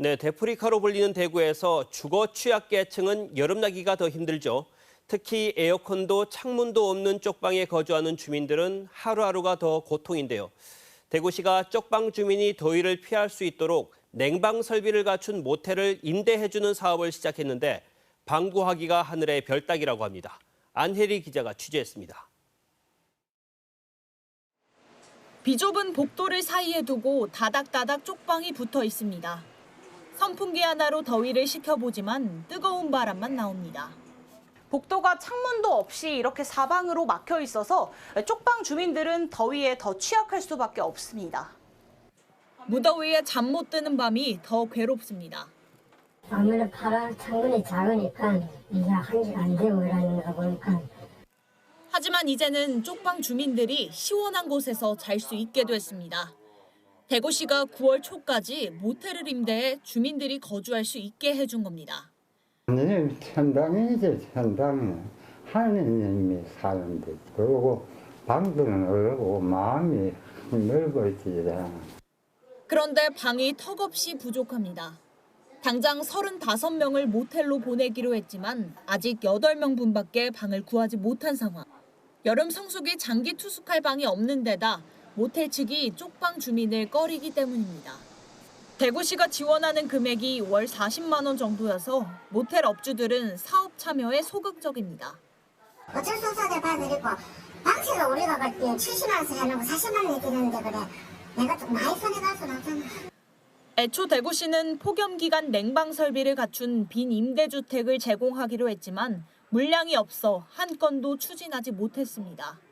네, 데프리카로 불리는 대구에서 주거 취약계층은 여름나기가 더 힘들죠. 특히 에어컨도 창문도 없는 쪽방에 거주하는 주민들은 하루하루가 더 고통인데요. 대구시가 쪽방 주민이 더위를 피할 수 있도록 냉방 설비를 갖춘 모텔을 임대해주는 사업을 시작했는데 방구하기가 하늘의 별따기라고 합니다. 안혜리 기자가 취재했습니다. 비좁은 복도를 사이에 두고 다닥다닥 쪽방이 붙어 있습니다. 선풍기 하나로 더위를 식혀보지만 뜨거운 바람만 나옵니다. 복도가 창문도 없이 이렇게 사방으로 막혀 있어서 쪽방 주민들은 더위에 더 취약할 수밖에 없습니다. 무더위에 잠 못 드는 밤이 더 괴롭습니다. 아무래도 바람 창문이 작으니까 이게 한지가 안 되고 이러는 거 보니까 하지만 이제는 쪽방 주민들이 시원한 곳에서 잘 수 있게 됐습니다. 대구시가 9월 초까지 모텔을 임대해 주민들이 거주할 수 있게 해준 겁니다. 완전히 천당이지 천당이 하느님이 사는 데 그리고 방도 넓고 마음이 넓어지지 그런데 방이 턱없이 부족합니다. 당장 35명을 모텔로 보내기로 했지만 아직 8명 분밖에 방을 구하지 못한 상황. 여름 성수기 장기 투숙할 방이 없는 데다 모텔 측이 쪽방 주민을 꺼리기 때문입니다. 대구시가 지원하는 금액이 월 40만 원 정도여서 모텔 업주들은 사업 참여에 소극적입니다. 어쩔 수 없어 받아들이고 방치가 우리가 볼때 70만 원씩 해놓고 40만 원에 드리는데 그래 내가 좀 많이 손해갈 수는 없잖아 애초 대구시는 폭염 기간 냉방 설비를 갖춘 빈 임대주택을 제공하기로 했지만 물량이 없어 한 건도 추진하지 못했습니다.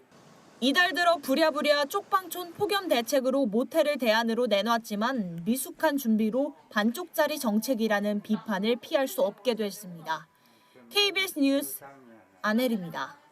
이달 들어 부랴부랴 쪽방촌 폭염 대책으로 모텔을 대안으로 내놨지만 미숙한 준비로 반쪽짜리 정책이라는 비판을 피할 수 없게 됐습니다. KBS 뉴스 안혜리입니다.